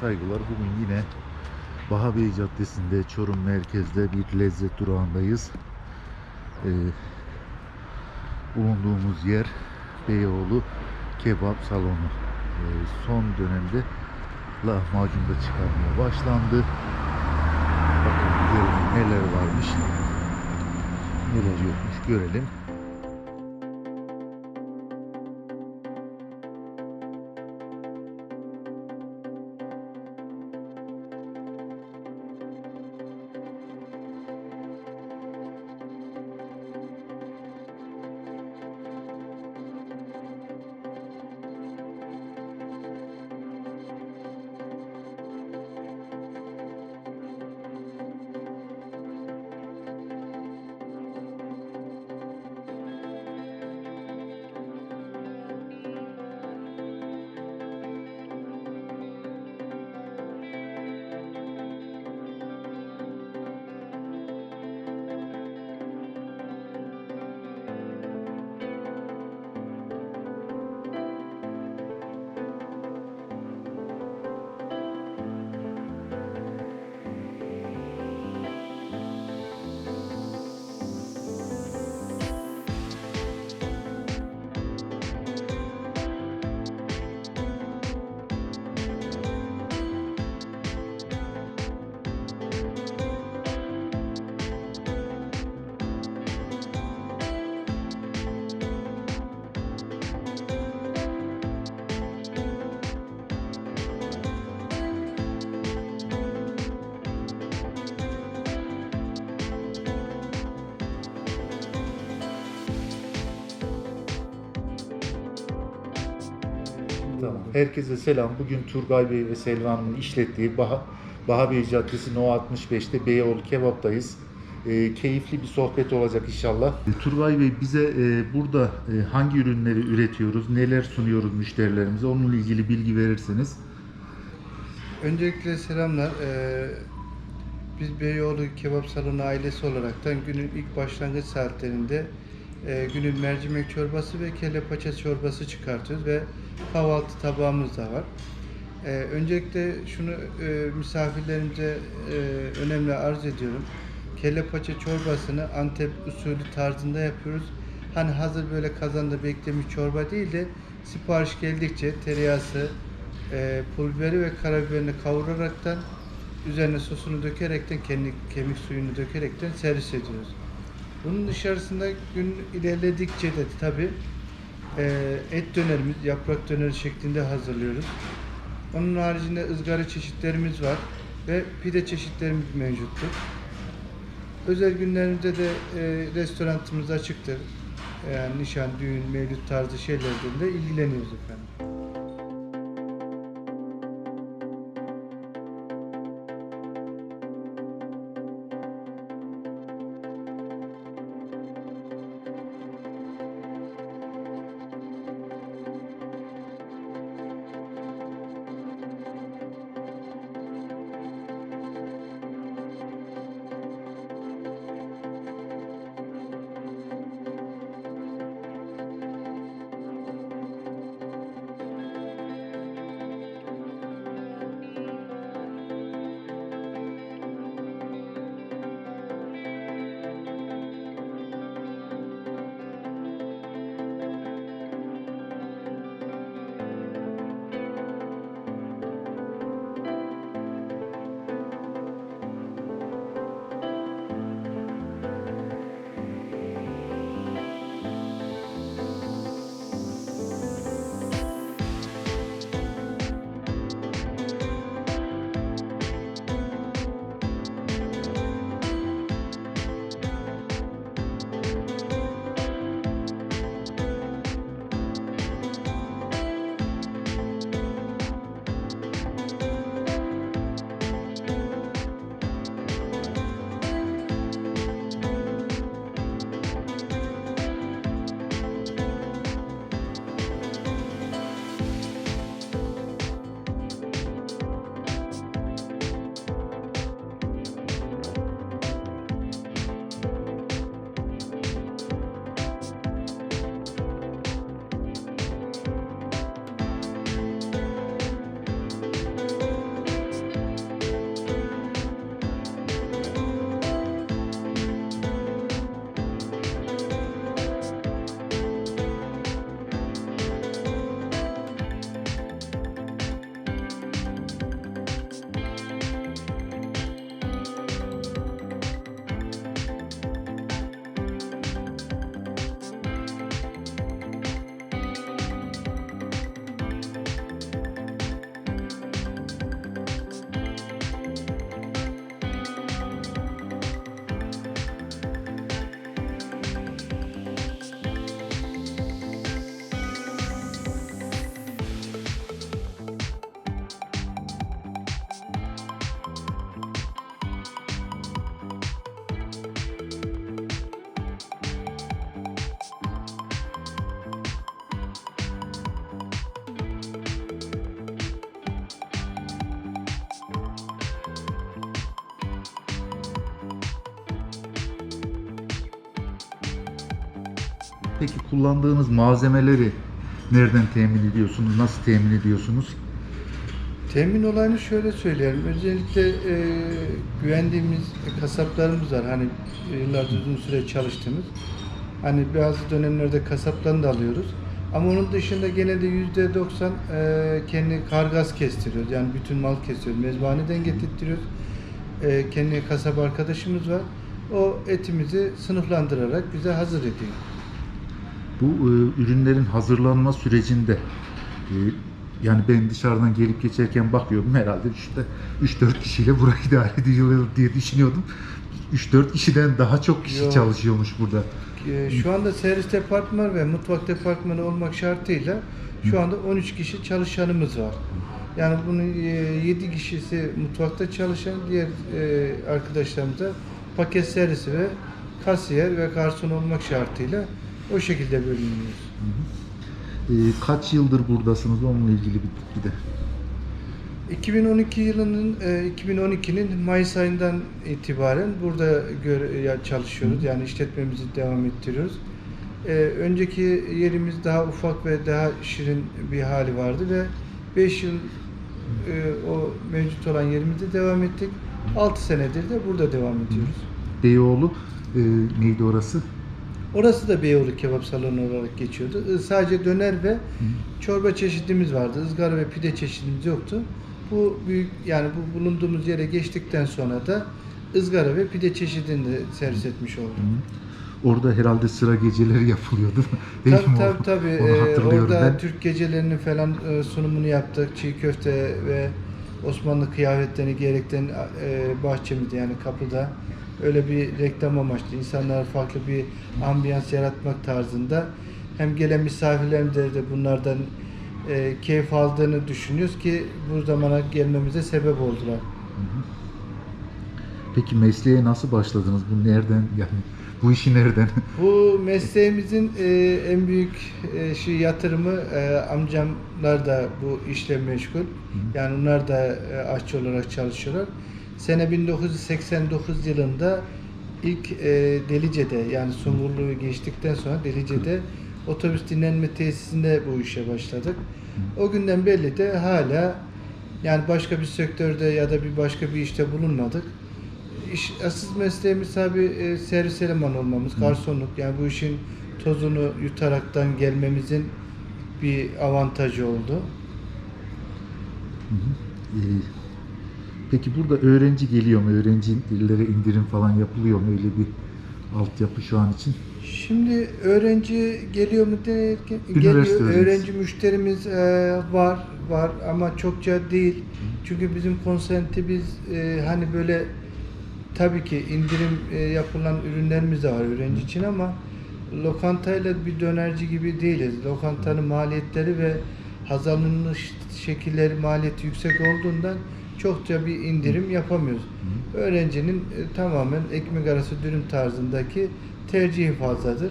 Saygılar. Bugün yine Bahabey Caddesi'nde Çorum merkezde bir lezzet durağındayız. Ee, bulunduğumuz yer Beyoğlu Kebap Salonu. Ee, son dönemde lahmacun da çıkarmaya başlandı. Bakın görelim neler varmış, neler yokmuş görelim. Tamam. Herkese selam. Bugün Turgay Bey ve Selvan'ın işlettiği Baha, Bahabey Caddesi No 65'te Beyoğlu Kebap'tayız. Ee, keyifli bir sohbet olacak inşallah. E, Turgay Bey bize e, burada e, hangi ürünleri üretiyoruz, neler sunuyoruz müşterilerimize onunla ilgili bilgi verirseniz. Öncelikle selamlar. Ee, biz Beyoğlu Kebap Salonu ailesi olaraktan günün ilk başlangıç saatlerinde e, günün mercimek çorbası ve kelle paça çorbası çıkartıyoruz ve kahvaltı tabağımız da var. Ee, öncelikle şunu e, misafirlerimize e, önemli arz ediyorum. Kelle paça çorbasını Antep usulü tarzında yapıyoruz. Hani hazır böyle kazanda beklemiş çorba değil de sipariş geldikçe tereyağısı, e, pul biberi ve karabiberini kavuraraktan üzerine sosunu dökerekten kendi kemik suyunu dökerekten servis ediyoruz. Bunun dışarısında gün ilerledikçe de tabi et dönerimiz, yaprak döneri şeklinde hazırlıyoruz. Onun haricinde ızgara çeşitlerimiz var ve pide çeşitlerimiz mevcuttur. Özel günlerimizde de e, restoranımız açıktır. Yani nişan, düğün, mevlüt tarzı şeylerden de ilgileniyoruz efendim. Peki kullandığınız malzemeleri nereden temin ediyorsunuz? Nasıl temin ediyorsunuz? Temin olayını şöyle söyleyelim. Özellikle e, güvendiğimiz kasaplarımız var. Hani yıllardır uzun süre çalıştığımız. Hani bazı dönemlerde kasaptan da alıyoruz. Ama onun dışında genelde yüzde doksan e, kendi kargaz kestiriyoruz. Yani bütün mal kesiyoruz. Mezbaneden getirtiyoruz. E, kendi kasap arkadaşımız var. O etimizi sınıflandırarak bize hazır ediyor. Bu e, ürünlerin hazırlanma sürecinde e, yani ben dışarıdan gelip geçerken bakıyordum herhalde işte 3-4 kişiyle burayı idare ediyor diye düşünüyordum. 3-4 kişiden daha çok kişi Yok. çalışıyormuş burada. Ee, Şu anda servis departmanı ve mutfak departmanı olmak şartıyla şu anda 13 kişi çalışanımız var. Yani bunun 7 kişisi mutfakta çalışan, diğer e, arkadaşlarımız da paket servisi ve kasiyer ve garson olmak şartıyla o şekilde bölünüyoruz. E, kaç yıldır buradasınız onunla ilgili bir bilgi de. 2012 yılının e, 2012'nin Mayıs ayından itibaren burada çalışıyoruz. Yani işletmemizi devam ettiriyoruz. E, önceki yerimiz daha ufak ve daha şirin bir hali vardı ve 5 yıl e, o mevcut olan yerimizde devam ettik. 6 senedir de burada devam ediyoruz. Beyoğlu e, neydi orası? Orası da Beyoğlu kebap salonu olarak geçiyordu. I- Sadece döner ve çorba çeşidimiz vardı. Izgara ve pide çeşidimiz yoktu. Bu büyük yani bu bulunduğumuz yere geçtikten sonra da ızgara ve pide çeşidini de servis etmiş olduk. Orada herhalde sıra geceleri yapılıyordu. Değil Tabii mi? tabii tabii. Onu Ee, hatırlıyorum orada ben. Türk gecelerinin falan e, sunumunu yaptık. Çiğ köfte ve Osmanlı kıyafetlerini giyerekten e, bahçemizde yani kapıda öyle bir reklam amaçlı insanlara farklı bir ambiyans yaratmak tarzında hem gelen misafirlerimize de bunlardan e, keyif aldığını düşünüyoruz ki bu zamana gelmemize sebep oldular. Peki mesleğe nasıl başladınız? Bu nereden yani bu işi nereden? Bu mesleğimizin e, en büyük e, şey yatırımı e, amcamlar da bu işle meşgul. Yani onlar da e, aşçı olarak çalışıyorlar. Sene 1989 yılında ilk e, Delice'de yani Sungurlu'yu geçtikten sonra Delice'de otobüs dinlenme tesisinde bu işe başladık. O günden belli de hala yani başka bir sektörde ya da bir başka bir işte bulunmadık. İş, asıl mesleğimiz tabi e, servis elemanı olmamız, garsonluk. Yani bu işin tozunu yutaraktan gelmemizin bir avantajı oldu. Ee, Peki burada öğrenci geliyor mu? Öğrencilere indirim falan yapılıyor mu? Öyle bir altyapı şu an için. Şimdi öğrenci geliyor mu derken Üniversite geliyor. öğrencisi. Öğrenci müşterimiz e, var var ama çokça değil. Çünkü bizim konsentimiz e, hani böyle tabii ki indirim e, yapılan ürünlerimiz de var öğrenci için ama lokantayla bir dönerci gibi değiliz. Lokantanın maliyetleri ve hazırlanmış şekilleri maliyeti yüksek olduğundan çokça bir indirim yapamıyoruz. Öğrencinin e, tamamen ekmek arası dürüm tarzındaki tercihi fazladır.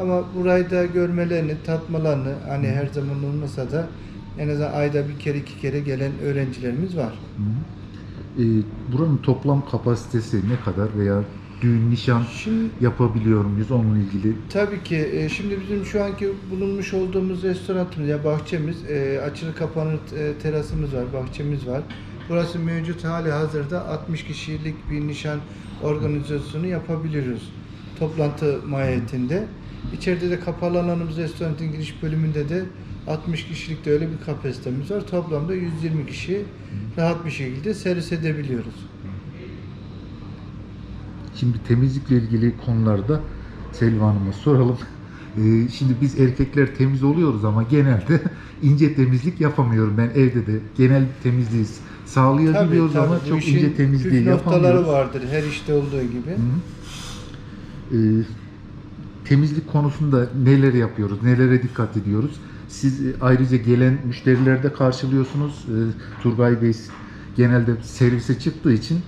Ama burayı da görmelerini, tatmalarını hani her zaman olmasa da en azından ayda bir kere iki kere gelen öğrencilerimiz var. Ee, buranın toplam kapasitesi ne kadar veya düğün nişan Şimdi yapabiliyor muyuz onunla ilgili? Tabii ki. e, Şimdi bizim şu anki bulunmuş olduğumuz restoranımız ya bahçemiz, e, açılır kapanır e, terasımız var, bahçemiz var. Burası mevcut hali hazırda 60 kişilik bir nişan organizasyonu yapabiliyoruz. Toplantı mahiyetinde. İçeride de kapalı alanımız restoranın giriş bölümünde de 60 kişilik de öyle bir kapasitemiz var. Toplamda 120 kişi rahat bir şekilde servis edebiliyoruz. Şimdi temizlikle ilgili konularda Selva Hanım'a soralım. Ee, şimdi biz erkekler temiz oluyoruz ama genelde ince temizlik yapamıyorum ben evde de. Genel temizliği sağlayabiliyoruz ama bu çok işin ince temizliği püf noktaları vardır her işte olduğu gibi. Hı. Ee, temizlik konusunda neler yapıyoruz, nelere dikkat ediyoruz? Siz e, ayrıca gelen müşterilerde karşılıyorsunuz. Ee, Turgay Bey genelde servise çıktığı için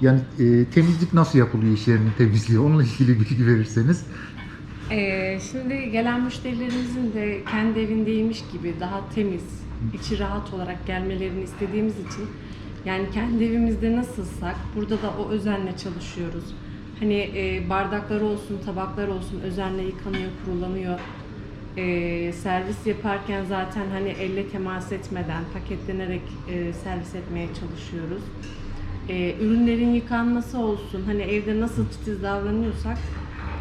yani e, temizlik nasıl yapılıyor iş yerinin temizliği? Onunla ilgili bilgi verirseniz. Ee, şimdi gelen müşterilerimizin de kendi evindeymiş gibi daha temiz, içi rahat olarak gelmelerini istediğimiz için yani kendi evimizde nasılsak burada da o özenle çalışıyoruz. Hani e, bardaklar olsun, tabaklar olsun özenle yıkanıyor, kurulanıyor. E, servis yaparken zaten hani elle temas etmeden paketlenerek e, servis etmeye çalışıyoruz. E, ürünlerin yıkanması olsun, hani evde nasıl titiz davranıyorsak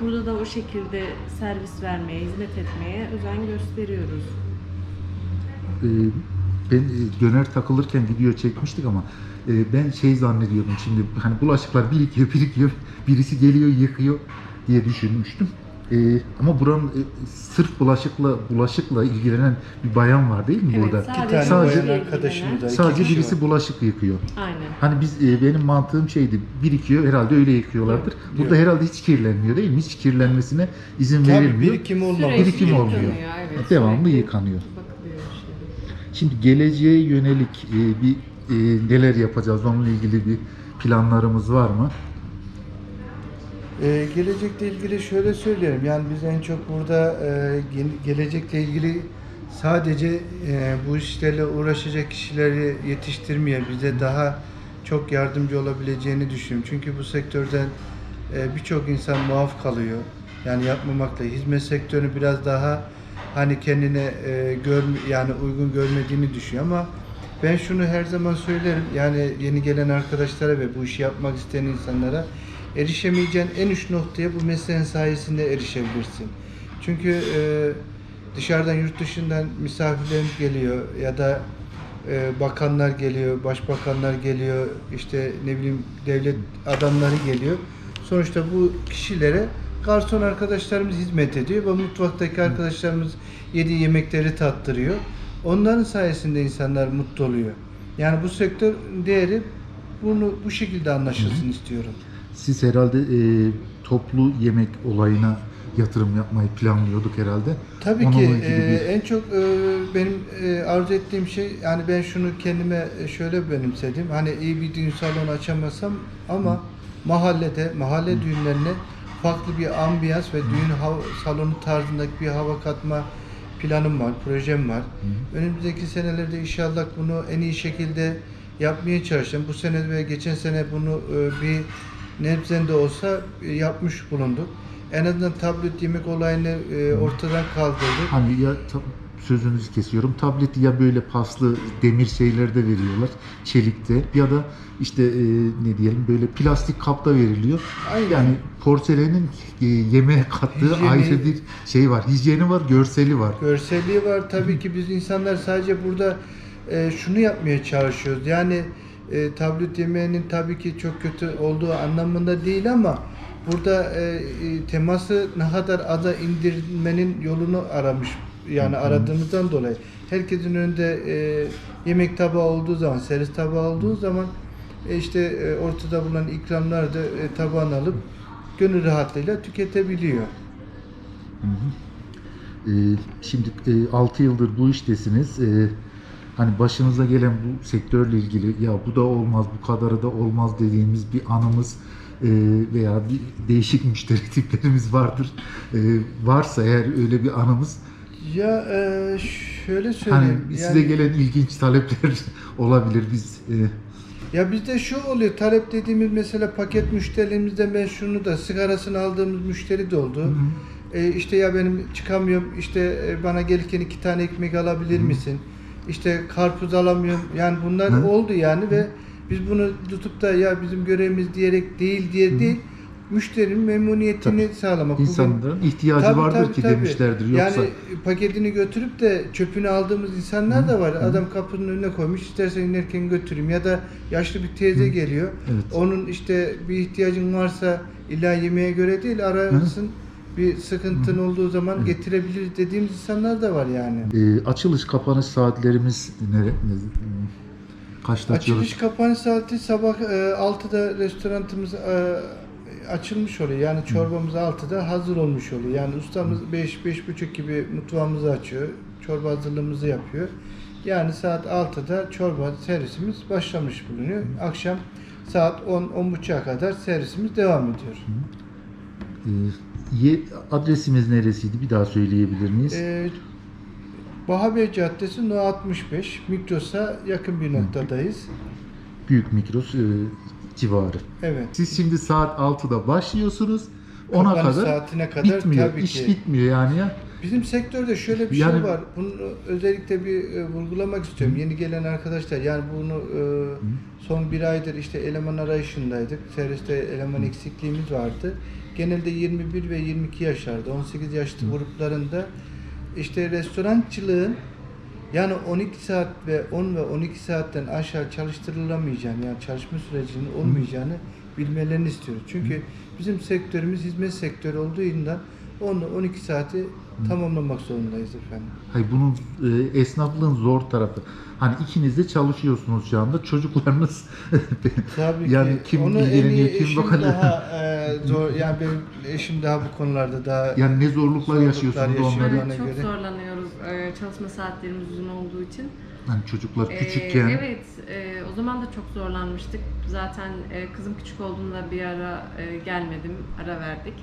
burada da o şekilde servis vermeye, hizmet etmeye özen gösteriyoruz. Ee, ben e, döner takılırken video çekmiştik ama e, ben şey zannediyordum şimdi hani bulaşıklar birikiyor birikiyor birisi geliyor yıkıyor diye düşünmüştüm. Ee, ama buranın e, sırf bulaşıkla bulaşıkla ilgilenen bir bayan var değil mi Evet, burada? sadece İki tane Sadece- bayan var. iki Sadece kişi birisi var. bulaşık yıkıyor. Aynen. Hani biz e, benim mantığım şeydi birikiyor herhalde öyle yıkıyorlardır. Burada herhalde hiç kirlenmiyor değil mi? Hiç kirlenmesine izin Tabii verilmiyor. birikim olmaması. Sürekli Birikim olmuyor. yıkanıyor, evet, Devamlı sürekli yıkanıyor. Şimdi geleceğe yönelik e, bir e, neler yapacağız onunla ilgili bir planlarımız var mı? Ee, gelecekle ilgili şöyle söyleyelim. Yani biz en çok burada e, gelecekle ilgili sadece e, bu işlerle uğraşacak kişileri yetiştirmeye bize daha çok yardımcı olabileceğini düşünüyorum. Çünkü bu sektörden e, birçok insan muaf kalıyor. Yani yapmamakla hizmet sektörünü biraz daha hani kendine e, gör yani uygun görmediğini düşünüyor ama ben şunu her zaman söylerim. Yani yeni gelen arkadaşlara ve bu işi yapmak isteyen insanlara erişemeyeceğin en üst noktaya bu mesleğin sayesinde erişebilirsin. Çünkü e, dışarıdan yurt dışından misafirlerimiz geliyor ya da e, bakanlar geliyor, başbakanlar geliyor, işte ne bileyim devlet adamları geliyor. Sonuçta bu kişilere garson arkadaşlarımız hizmet ediyor ve mutfaktaki arkadaşlarımız yediği yemekleri tattırıyor. Onların sayesinde insanlar mutlu oluyor. Yani bu sektör değeri bunu bu şekilde anlaşılsın istiyorum. Siz herhalde e, toplu yemek olayına yatırım yapmayı planlıyorduk herhalde. Tabii Onunla ki e, bir- en çok e, benim e, arzu ettiğim şey yani ben şunu kendime şöyle benimsedim. Hani iyi bir düğün salonu açamasam ama mahallede mahalle düğünlerine farklı bir ambiyans ve düğün hav- salonu tarzındaki bir hava katma planım var, projem var. Önümüzdeki senelerde inşallah bunu en iyi şekilde yapmaya çalışacağım. Bu sene ve geçen sene bunu e, bir nebzende olsa e, yapmış bulunduk. En azından tablet yemek olayını e, ortadan kaldırdık. Hani ya sözünüzü kesiyorum. Tableti ya böyle paslı demir şeylerde veriyorlar. Çelikte ya da işte e, ne diyelim böyle plastik kapta veriliyor. Aynen. Yani porselenin e, yemeğe kattığı Hijyeni- ayrı bir şey var. Hijyeni var, görseli var. Görselliği var. Tabii ki biz insanlar sadece burada e, şunu yapmaya çalışıyoruz. Yani e, tablet yemeğinin tabii ki çok kötü olduğu anlamında değil ama burada e, e, teması ne kadar aza indirmenin yolunu aramış. Yani aradığımızdan dolayı. Herkesin önünde e, yemek tabağı olduğu zaman, servis tabağı olduğu zaman e, işte e, ortada bulunan ikramlar da e, tabağına alıp gönül rahatlığıyla tüketebiliyor. Hı hı. Ee, şimdi 6 yıldır bu iştesiniz. Ee, hani başınıza gelen bu sektörle ilgili ya bu da olmaz, bu kadarı da olmaz dediğimiz bir anımız e, veya bir değişik müşteri tiplerimiz vardır. Ee, varsa eğer öyle bir anımız Ya e, şöyle hani söyleyeyim. size yani- gelen ilginç talepler olabilir. Biz e, Ya bizde şu oluyor, talep dediğimiz mesela paket müşterilerimizden ben şunu da sigarasını aldığımız müşteri de oldu. E, işte ya benim çıkamıyorum, işte e, bana gelirken iki tane ekmek alabilir misin? İşte karpuz alamıyorum. Yani bunlar Hı. oldu yani ve biz bunu tutup da ya bizim görevimiz diyerek değil diye değil, müşterinin memnuniyetini sağlamak. Bugün- insanların ihtiyacı Tabii, vardır tabii, ki tabii. demişlerdir. Yoksa Yani paketini götürüp de çöpünü aldığımız insanlar da var. Adam kapının önüne koymuş. istersen inerken götüreyim ya da yaşlı bir teyze geliyor. Evet. Onun işte bir ihtiyacın varsa illa yemeğe göre değil ararsın. Bir sıkıntın olduğu zaman getirebilir dediğimiz insanlar da var yani. e, açılış kapanış saatlerimiz nere, ne, kaçta açıyoruz? Açılış kapanış saati sabah e, 6'da restoranımız e, açılmış oluyor. Yani çorbamız 6'da hazır olmuş oluyor. Yani ustamız 5-5.30 gibi mutfağımızı açıyor. Çorba hazırlığımızı yapıyor. Yani saat 6'da çorba servisimiz başlamış bulunuyor. Akşam saat 10-10.30'a kadar servisimiz devam ediyor. E, ye- adresimiz neresiydi? Bir daha söyleyebilir miyiz? E, Bahabey Caddesi No 65 Mikros'a yakın bir noktadayız. Büyük Mikros. e, civarı. Evet. Siz şimdi saat 6'da başlıyorsunuz. 10'a Kapanış kadar saatine kadar bitmiyor. tabii İş ki. bitmiyor yani ya. Bizim sektörde şöyle bir Yani- şey var. Bunu özellikle bir e, vurgulamak istiyorum. Yeni gelen arkadaşlar yani bunu e, son bir aydır işte eleman arayışındaydık. Serviste eleman eksikliğimiz vardı. Genelde 21 ve 22 yaşlarda, 18 yaşlı gruplarında işte restorançılığın yani 12 saat ve 10 ve 12 saatten aşağı çalıştırılamayacağını yani çalışma sürecinin olmayacağını bilmelerini istiyoruz. Çünkü bizim sektörümüz hizmet sektörü olduğundan 10 ile 12 saati tamamlamak zorundayız efendim. Hayır bunun e, esnaflığın zor tarafı. Hani ikiniz de çalışıyorsunuz şu anda. Çocuklarınız Tabii Yani ki. kim Onu en ilgileniyor, kim bakıyor? daha e, zor. Yani benim eşim daha bu konularda daha yani ne zorluklar Zorluklar yaşıyorsunuz yaşıyor. onları. Evet, çok göre. zorlanıyoruz e, çalışma saatlerimiz uzun olduğu için. Hani çocuklar Ee, küçükken evet, e, o zaman da çok zorlanmıştık. Zaten e, kızım küçük olduğunda bir ara e, gelmedim, ara verdik.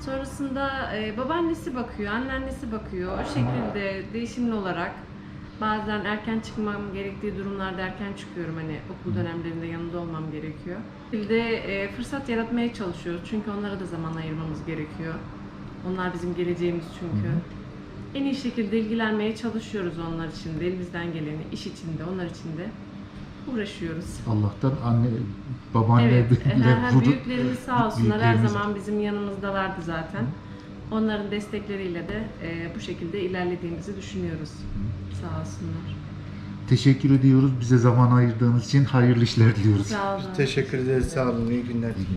Sonrasında e, babaannesi bakıyor, anneannesi bakıyor. O şekilde değişimli olarak bazen erken çıkmam gerektiği durumlarda erken çıkıyorum. Hani okul dönemlerinde yanında olmam gerekiyor. Bu şekilde e, fırsat yaratmaya çalışıyoruz. Çünkü onlara da zaman ayırmamız gerekiyor. Onlar bizim geleceğimiz çünkü. En iyi şekilde ilgilenmeye çalışıyoruz onlar için de. Elimizden geleni, iş içinde, onlar için de uğraşıyoruz. Allah'tan anne babaanne Evet, bile büyüklerimiz sağ olsunlar her zaman bizim yanımızdalardı zaten. Onların destekleriyle de e, bu şekilde ilerlediğimizi düşünüyoruz. Sağ olsunlar. Teşekkür ediyoruz bize zaman ayırdığınız için hayırlı işler diliyoruz. Sağ olun. teşekkür ederiz. Sağ olun. İyi günler.